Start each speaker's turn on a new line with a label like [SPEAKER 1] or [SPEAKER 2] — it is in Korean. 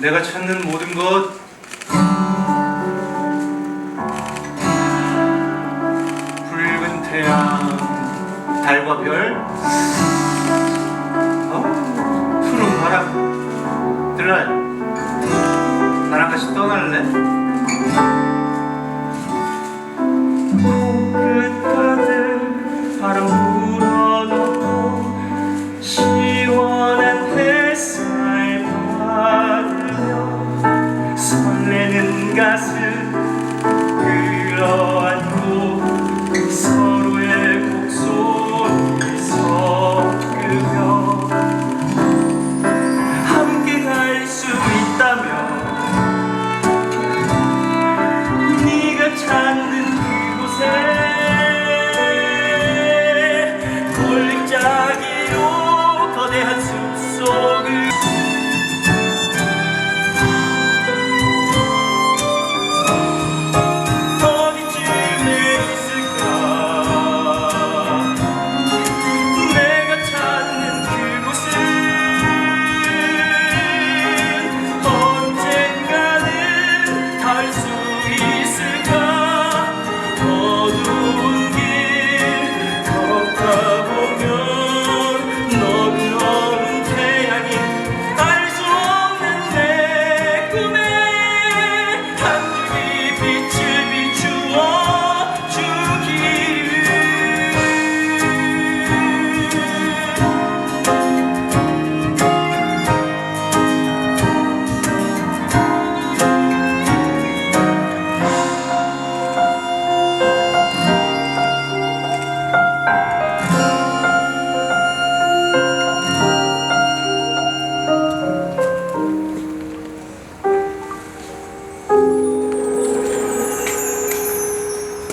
[SPEAKER 1] 내가 찾는 모든 것 붉은 태양 달과 별 어? 푸른 바람 들라 나랑 같이 떠날래? 빈 가슴 끌어안고 서로의 목소리 섞으며 함께 갈 수 있다면 네가 찾는 그곳에 골짜기로 거대한 숲속 수